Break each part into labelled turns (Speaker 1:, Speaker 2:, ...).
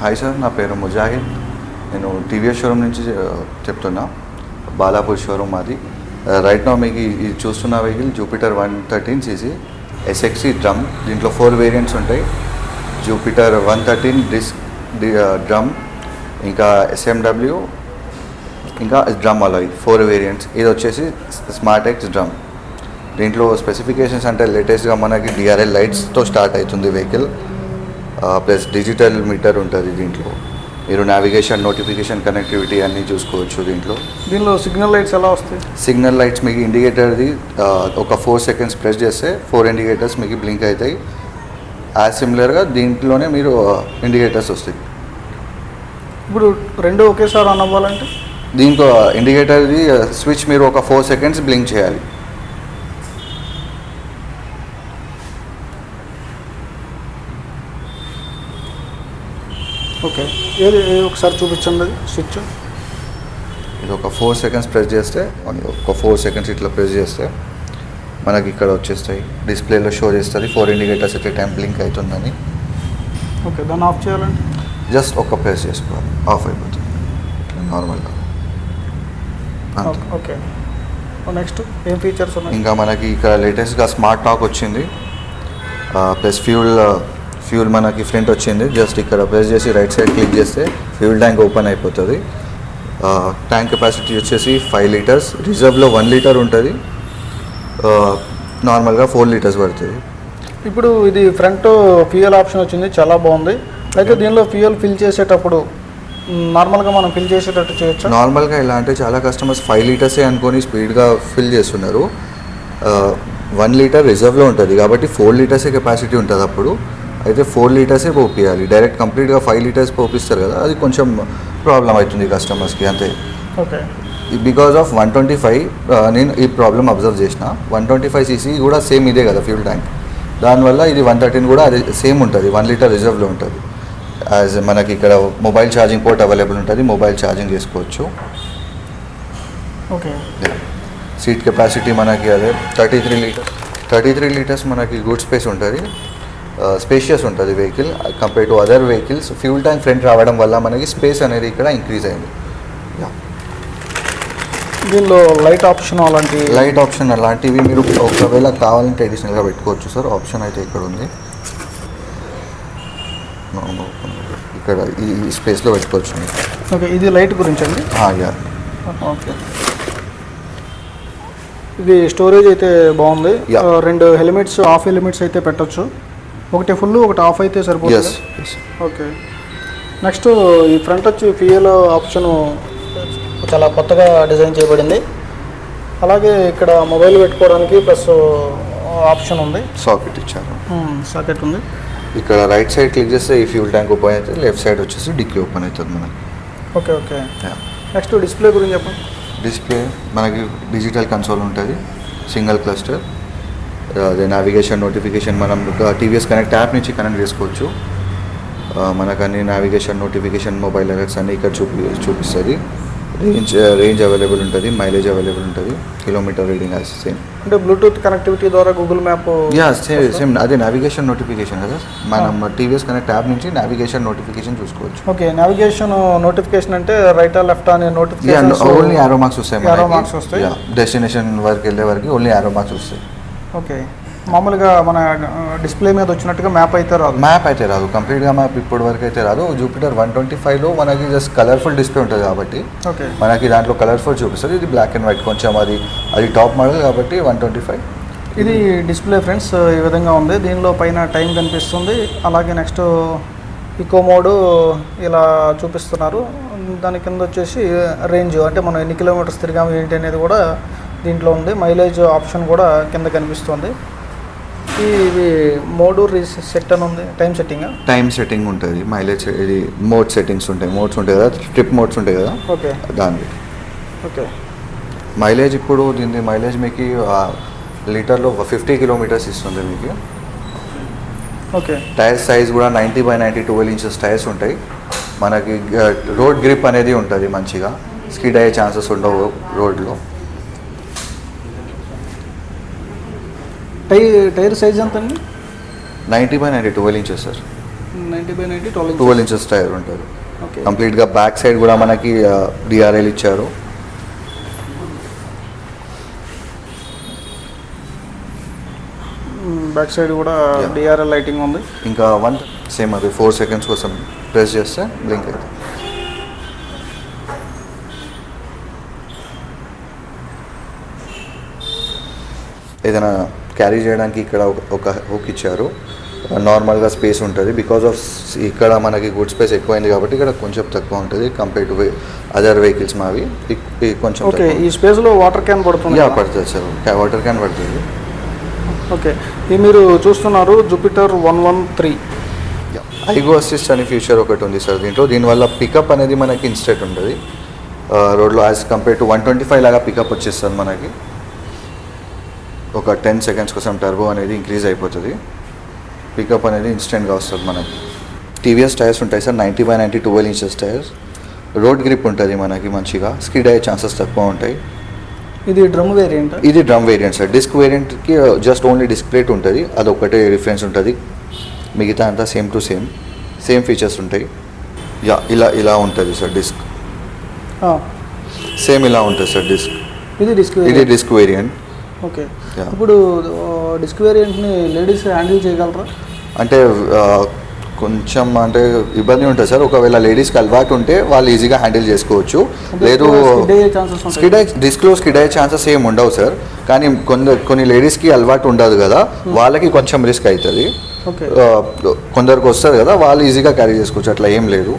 Speaker 1: Hi sir నా పేరు ముజాహిద్. నేను టీవీఎస్ షోరూమ్ నుంచి చెప్తున్నా. బాలాపూర్ షోరూమ్ మాది. Uh, రైట్ నా మీకు ఈ చూస్తున్న vehicle Jupiter one thirteen CC. SXC drum. దీంట్లో ఫోర్ వేరియంట్స్ ఉంటాయి. Jupiter one thirteen disc uh, drum. ఇంకా ఎస్ఎండబ్ల్యూ ఇంకా డ్రమ్ అలాయ్ ఫోర్ వేరియంట్స్. ఇది వచ్చేసి స్మార్ట్ ఎక్స్ డ్రమ్. దీంట్లో స్పెసిఫికేషన్స్ అంటే లేటెస్ట్గా మనకి డిఆర్ఎల్ లైట్స్తో స్టార్ట్ అవుతుంది వెహికల్. ప్లస్ డిజిటల్ మీటర్ ఉంటుంది దీంట్లో. మీరు నావిగేషన్ నోటిఫికేషన్ కనెక్టివిటీ అన్నీ చూసుకోవచ్చు దీంట్లో.
Speaker 2: దీనిలో సిగ్నల్ లైట్స్ ఎలా వస్తాయి?
Speaker 1: సిగ్నల్ లైట్స్ మీకు ఇండికేటర్ది ఒక ఫోర్ సెకండ్స్ ప్రెస్ చేస్తే ఫోర్ ఇండికేటర్స్ మీకు బ్లింక్ అవుతాయి. యాజ్ సిమిలర్గా దీంట్లోనే మీరు ఇండికేటర్స్ వస్తాయి.
Speaker 2: ఇప్పుడు రెండు ఒకేసారి ఆన్ అవ్వాలంటే?
Speaker 1: దీంట్లో ఇండికేటర్ది స్విచ్ మీరు ఒక ఫోర్ సెకండ్స్ బ్లింక్ చేయాలి
Speaker 2: ఓకే ఏది ఒకసారి చూపించండి అది స్విచ్.
Speaker 1: ఇది ఒక ఫోర్ సెకండ్స్ ప్రెస్ చేస్తే ఒక ఫోర్ సెకండ్స్ ఇట్లా ప్రెస్ చేస్తే మనకి ఇక్కడ వచ్చేస్తాయి. డిస్ప్లేలో షో చేస్తుంది four indicators at time blink అవుతుందని.
Speaker 2: ఓకే దాన్ని ఆఫ్ చేయాలంటే
Speaker 1: జస్ట్ ఒక ప్రెస్ చేసుకోవాలి ఆఫ్ అయిపోతుంది. నార్మల్గా.
Speaker 2: ఓకే నెక్స్ట్ ఏం ఫీచర్స్ ఉన్నాయి?
Speaker 1: ఇంకా మనకి ఇక్కడ లేటెస్ట్గా స్మార్ట్ టాక్ వచ్చింది. ప్లస్ ఫ్యూల్ ఫ్యూల్ మనకి ఫ్రంట్ వచ్చింది. జస్ట్ ఇక్కడ ప్రెస్ చేసి రైట్ సైడ్ క్లిక్ చేస్తే ఫ్యూల్ ట్యాంక్ ఓపెన్ అయిపోతుంది. ట్యాంక్ కెపాసిటీ వచ్చేసి ఫైవ్ లీటర్స్. రిజర్వ్లో వన్ లీటర్ ఉంటుంది. నార్మల్గా ఫోర్ లీటర్స్ పడుతుంది.
Speaker 2: ఇప్పుడు ఇది ఫ్రంట్ ఫ్యూయల్ ఆప్షన్ వచ్చింది. చాలా బాగుంది. అయితే దీనిలో ఫ్యూయల్ ఫిల్ చేసేటప్పుడు నార్మల్గా మనం ఫిల్ చేసేటట్టు చేయొచ్చా?
Speaker 1: నార్మల్గా ఎలా అంటే చాలా కస్టమర్స్ ఫైవ్ లీటర్సే అనుకొని స్పీడ్గా ఫిల్ చేస్తున్నారు. వన్ లీటర్ రిజర్వ్లో ఉంటుంది. కాబట్టి ఫోర్ లీటర్సే కెపాసిటీ ఉంటుంది అప్పుడు. అయితే ఫోర్ లీటర్సే పోపియాలి. డైరెక్ట్ కంప్లీట్గా ఫైవ్ లీటర్స్ పోపిస్తారు కదా అది కొంచెం ప్రాబ్లం అవుతుంది కస్టమర్స్కి అంతే.
Speaker 2: Okay.
Speaker 1: Because of one twenty five నేను ఈ ప్రాబ్లమ్ అబ్జర్వ్ చేసిన. వన్ ట్వంటీ ఫైవ్ సీసీ కూడా సేమ్ ఇదే కదా ఫ్యూల్ ట్యాంక్. దానివల్ల ఇది వన్ థర్టీన్ కూడా అదే సేమ్ ఉంటుంది వన్ లీటర్ రిజర్వ్లో ఉంటుంది. యాజ్ మనకి ఇక్కడ మొబైల్ ఛార్జింగ్ పోర్ట్ అవైలబుల్ ఉంటుంది మొబైల్ ఛార్జింగ్ చేసుకోవచ్చు.
Speaker 2: ఓకే.
Speaker 1: సీట్ కెపాసిటీ మనకి అదే thirty three litres thirty three litres మనకి గుడ్ స్పేస్ ఉంటుంది. స్పేషియస్ ఉంటుంది vehicle compare to other vehicles fuel tank front రావడం వల్ల మనకి స్పేస్ అనేది ఇక్కడ ఇంక్రీజ్ అయింది.
Speaker 2: దీనిలో లైట్ ఆప్షన్ అలాంటి
Speaker 1: లైట్ ఆప్షన్ అలాంటివి మీరు ఒకవేళ కావాలంటే అడిషనల్గా పెట్టుకోవచ్చు సార్ ఆప్షన్ అయితే ఇక్కడ ఉంది. ఇక్కడ ఈ స్పేస్లో పెట్టుకోవచ్చు
Speaker 2: ఓకే ఇది లైట్ గురించి అండి
Speaker 1: యా
Speaker 2: ఓకే ఇది స్టోరేజ్ అయితే బాగుంది. ఆ, రెండు హెల్మెట్స్ ఆఫ్ హెల్మెట్స్ అయితే పెట్టొచ్చు. ఒకటి ఫుల్ ఒకటి ఆఫ్ అయితే సరిపోతుంది? ఓకే నెక్స్ట్ ఈ ఫ్రంట్ వచ్చి ఫియల్ ఆప్షన్ చాలా కొత్తగా డిజైన్ చేయబడింది. అలాగే ఇక్కడ మొబైల్ పెట్టుకోవడానికి ప్లస్ ఆప్షన్ ఉంది.
Speaker 1: సాకెట్ ఇచ్చారు.
Speaker 2: సాకెట్ ఉంది.
Speaker 1: ఇక్కడ రైట్ సైడ్ క్లిక్ చేస్తే ఈ ఫ్యూల్ ట్యాంక్ ఓపెన్ అవుతుంది లెఫ్ట్ సైడ్ వచ్చేసి డిక్కీ ఓపెన్ అవుతుంది మనకి.
Speaker 2: ఓకే ఓకే నెక్స్ట్ డిస్ప్లే గురించి చెప్పండి.
Speaker 1: డిస్ప్లే మనకి డిజిటల్ కన్సోల్ ఉంటుంది సింగిల్ క్లస్టర్ అదే నావిగేషన్ నోటిఫికేషన్ మనం టీవీఎస్ కనెక్ట్ యాప్ నుంచి కనెక్ట్ చేసుకోవచ్చు. మనకు అన్ని నావిగేషన్ నోటిఫికేషన్ మొబైల్ అలర్ట్స్ అన్నీ ఇక్కడ చూపి చూపిస్తుంది. రేంజ్ రేంజ్ అవైలబుల్ ఉంటుంది మైలేజ్ అవైలబుల్ ఉంటుంది కిలోమీటర్ రీడింగ్ యాజ్ సేమ్
Speaker 2: అంటే బ్లూటూత్ కనెక్టివిటీ ద్వారా Google map
Speaker 1: yeah same same అదే నావిగేషన్ నోటిఫికేషన్ కదా. మనం టీవీఎస్ కనెక్ట్ యాప్ నుంచి నావిగేషన్ నోటిఫికేషన్ చూసుకోవచ్చు.
Speaker 2: ఓకే నావిగేషన్ నోటిఫికేషన్ అంటే రైట్ లెఫ్ట్ అనే నోటిఫికేషన్
Speaker 1: ఓన్లీ ఆరో మార్క్స్ వస్తాయి
Speaker 2: marks వస్తాయి.
Speaker 1: డెస్టినేషన్ వరకు వెళ్ళే వరకు ఓన్లీ ఆరో మార్క్స్ వస్తాయి.
Speaker 2: ఓకే. మామూలుగా మన డిస్ప్లే మీద వచ్చినట్టుగా మ్యాప్ అయితే రాదు.
Speaker 1: మ్యాప్ అయితే రాదు. కంప్లీట్గా మ్యాప్ ఇప్పటి వరకు అయితే రాదు. జూపిటర్ వన్ ట్వంటీ ఫైవ్లో మనకి జస్ట్ కలర్ఫుల్ డిస్ప్లే ఉంటుంది కాబట్టి
Speaker 2: ఓకే.
Speaker 1: మనకి దాంట్లో కలర్ఫుల్ చూపిస్తుంది. ఇది బ్లాక్ అండ్ వైట్. కొంచెం అది అది టాప్ మోడల్ కాబట్టి వన్ ట్వంటీ ఫైవ్.
Speaker 2: ఇది డిస్ప్లే ఫ్రెండ్స్ ఈ విధంగా ఉంది. దీనిలో పైన టైం కనిపిస్తుంది. అలాగే నెక్స్ట్ ఇకో మోడ్ ఇలా చూపిస్తున్నారు. దాని కింద వచ్చేసి రేంజ్ అంటే మనం ఎన్ని కిలోమీటర్స్ తిరిగాము ఏంటి అనేది కూడా దీంట్లో ఉంది. మైలేజ్ ఆప్షన్ కూడా కింద కనిపిస్తుంది. ఇది మోడు రీసెట్ అని ఉంది. టైం సెట్టింగ్
Speaker 1: టైం సెట్టింగ్ ఉంటుంది. మైలేజ్ ఇది మోడ్ సెట్టింగ్స్ ఉంటాయి. మోడ్స్ ఉంటాయి కదా? ట్రిప్ మోడ్స్ ఉంటాయి కదా?
Speaker 2: ఓకే.
Speaker 1: దానికి
Speaker 2: ఓకే.
Speaker 1: మైలేజ్ ఇప్పుడు దీని మైలేజ్ మీకు లీటర్లో ఫిఫ్టీ కిలోమీటర్స్ ఇస్తుంది మీకు.
Speaker 2: ఓకే.
Speaker 1: టైర్ సైజ్ కూడా ninety by ninety twelve inches tyres ఉంటాయి. మనకి రోడ్ గ్రిప్ అనేది ఉంటుంది మంచిగా. స్కిడ్ అయ్యే ఛాన్సెస్ ఉండవు రోడ్లో.
Speaker 2: టై టైర్ సైజ్ ఎంత అండి
Speaker 1: ninety by ninety twelve inches sir.
Speaker 2: Ninety by ninety twelve
Speaker 1: twelve inches tyre ఉంటుంది.
Speaker 2: ఓకే.
Speaker 1: కంప్లీట్గా బ్యాక్ సైడ్ కూడా మనకి డిఆర్ఎల్ ఇచ్చారు.
Speaker 2: బ్యాక్ సైడ్ కూడా. డిఆర్ఎల్ లైటింగ్ ఉంది.
Speaker 1: ఇంకా వన్ సేమ్ అది ఫోర్ సెకండ్స్ కోసం ప్రెస్ చేస్తే బ్లింక్ అవుతుంది ఏదైనా క్యారీ చేయడానికి ఇక్కడ ఒక- హుక్ ఇచ్చారు. నార్మల్గా స్పేస్ ఉంటుంది. బికాస్ ఆఫ్ ఇక్కడ మనకి గుడ్ స్పేస్ ఎక్కువైంది కాబట్టి ఇక్కడ కొంచెం తక్కువ ఉంటుంది కంపేర్ టు అదర్ వెహికల్స్ మావి. కొంచెం
Speaker 2: ఓకే ఈ స్పేస్లో వాటర్ క్యాన్ పడుతుంది?
Speaker 1: పడుతుంది సార్. వాటర్ క్యాన్ పడుతుంది.
Speaker 2: ఓకే ఇది మీరు చూస్తున్నారు Jupiter one one three
Speaker 1: iGO assist అనే ఫీచర్ ఒకటి ఉంది సార్ దీంట్లో. దీనివల్ల పికప్ అనేది మనకి ఇన్స్టెంట్ ఉంటుంది. రోడ్లో as compare to one twenty five లాగా పికప్ వచ్చేస్తుంది మనకి. ఒక టెన్ సెకండ్స్ కోసం టర్బో అనేది ఇంక్రీజ్ అయిపోతుంది. పికప్ అనేది ఇన్స్టెంట్గా వస్తుంది మనకి. టీవీఎస్ టైర్స్ ఉంటాయి sir ninety by ninety twelve inches tyres road grip ఉంటుంది మనకి మంచిగా. స్కిడ్ అయ్యే ఛాన్సెస్ తక్కువ ఉంటాయి.
Speaker 2: ఇది డ్రమ్ వేరియంట్
Speaker 1: ఇది డ్రమ్ వేరియంట్ సార్. డిస్క్ వేరియంట్కి జస్ట్ ఓన్లీ డిస్క్ ప్లేట్ ఉంటుంది. అది ఒకటే డిఫరెన్స్ ఉంటుంది. మిగతా అంతా same to same same features ఉంటాయి. యా ఇలా ఇలా ఉంటుంది సార్ డిస్క్ సేమ్ ఇలా ఉంటుంది సార్ డిస్క్
Speaker 2: ఇది డిస్క్
Speaker 1: ఇది డిస్క్ వేరియంట్
Speaker 2: ఓకే. ఇప్పుడు డిస్క్ వేరియంట్ని లేడీస్ హ్యాండిల్ చేయగలరా?
Speaker 1: అంటే కొంచెం అంటే ఇబ్బంది ఉంటుంది సార్. ఒకవేళ లేడీస్కి అలవాటు ఉంటే వాళ్ళు ఈజీగా హ్యాండిల్ చేసుకోవచ్చు. లేదు
Speaker 2: స్కిడ్
Speaker 1: డిస్క్లో స్కిడ్ అయ్యే ఛాన్సెస్ ఏమి ఉండవు సార్. కానీ కొన్ని కొన్ని లేడీస్కి అలవాటు ఉండదు కదా వాళ్ళకి కొంచెం రిస్క్ అవుతుంది. కొందరికి వస్తుంది కదా వాళ్ళు ఈజీగా క్యారీ చేసుకోవచ్చు. అట్లా ఏం లేదు.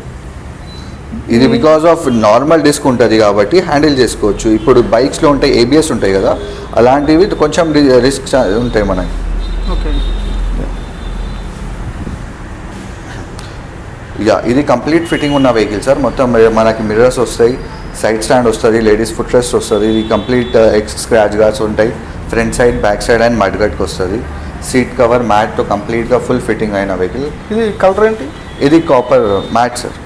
Speaker 1: ఇది బికాజ్ ఆఫ్ నార్మల్ డిస్క్ ఉంటుంది కాబట్టి హ్యాండిల్ చేసుకోవచ్చు. ఇప్పుడు బైక్స్లో ఉంటాయి ఏబిఎస్ ఉంటాయి కదా అలాంటివి కొంచెం రిస్క్ ఉంటాయి మనకి.
Speaker 2: ఓకే
Speaker 1: యా ఇది కంప్లీట్ ఫిట్టింగ్ ఉన్న వెహికల్ సార్ మొత్తం మనకి మిర్రర్స్ వస్తాయి సైడ్ స్టాండ్ వస్తుంది లేడీస్ ఫుట్ రెస్ట్ వస్తుంది ఇది కంప్లీట్ ఎక్స్ స్క్రాచ్ గార్డ్స్ ఉంటాయి front side back side and mud గట్కి వస్తుంది సీట్ కవర్ మ్యాట్తో కంప్లీట్గా ఫుల్ ఫిట్టింగ్ అయిన వెహికల్
Speaker 2: ఇది కలర్ ఏంటి?
Speaker 1: ఇది copper matte sir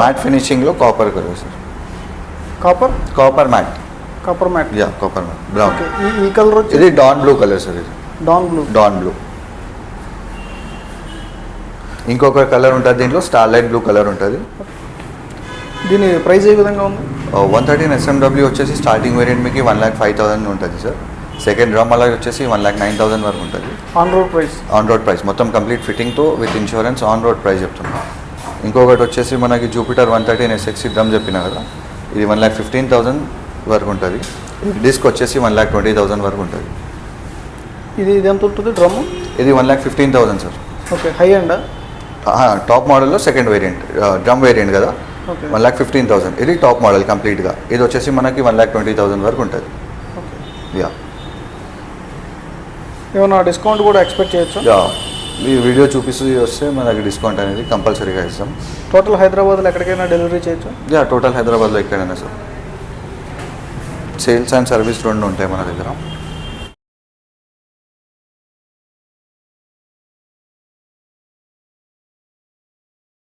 Speaker 1: matte ఫినిషింగ్లో copper colour sir.
Speaker 2: Copper?
Speaker 1: Copper matte.
Speaker 2: Copper matte.
Speaker 1: Yeah copper matte. Brown.
Speaker 2: Okay ఈ ఈ కలర్ వచ్చి?
Speaker 1: ఇది డాన్ బ్లూ కలర్ సార్ ఇది.
Speaker 2: Dawn blue.
Speaker 1: Dawn blue. ఇంకొక కలర్ ఉంటుంది దీంట్లో స్టార్ లైట్ బ్లూ కలర్ ఉంటుంది.
Speaker 2: దీని ప్రైస్ ఏ విధంగా ఉంది?
Speaker 1: వన్ థర్టీన్ ఎస్ఎండబ్ల్యూ వచ్చేసి స్టార్టింగ్ వేరియంట్ మీకు వన్ ల్యాక్ ఫైవ్ థౌసండ్ ఉంటుంది సార్. సెకండ్ డ్రమ్ అలాగే వచ్చేసి వన్ ల్యాక్ నైన్ థౌసండ్ వరకు ఉంటుంది.
Speaker 2: On road price.
Speaker 1: On road price. మొత్తం complete ఫిట్టింగ్తో with insurance on road price చెప్తున్నాం. ఇంకొకటి వచ్చేసి మనకి Jupiter one thirteen SXC drum చెప్పిన కదా? ఇది వన్ ల్యాక్ ఫిఫ్టీన్ థౌసండ్ వరకు ఉంటుంది. డిస్క్ వచ్చేసి వన్ ల్యాక్ ట్వంటీ థౌసండ్ వరకు ఉంటుంది.
Speaker 2: ఇది ఇది ఎంత ఉంటుంది డ్రమ్
Speaker 1: ఇది one lakh fifteen thousand sir
Speaker 2: okay high and
Speaker 1: top మోడల్లో సెకండ్ వేరియంట్ డ్రమ్ వేరియంట్ కదా?
Speaker 2: Okay.
Speaker 1: One lakh fifteen thousand ఇది టాప్ మోడల్ కంప్లీట్గా ఇది వచ్చేసి మనకి వన్ ల్యాక్ ట్వంటీ థౌసండ్ వరకు ఉంటుంది.
Speaker 2: ఓకే.
Speaker 1: యా
Speaker 2: ఏమైనా డిస్కౌంట్ కూడా ఎక్స్పెక్ట్ చేయొచ్చు?
Speaker 1: యా ఈ వీడియో చూపిస్తూ వస్తే మనకి డిస్కౌంట్ అనేది కంపల్సరీగా ఇస్తాం.
Speaker 2: టోటల్ హైదరాబాద్లో ఎక్కడికైనా డెలివరీ చేయొచ్చు?
Speaker 1: యా టోటల్ హైదరాబాద్లో ఎక్కడైనా సార్. సేల్స్ అండ్ సర్వీస్ రెండు ఉంటాయి మన దగ్గర.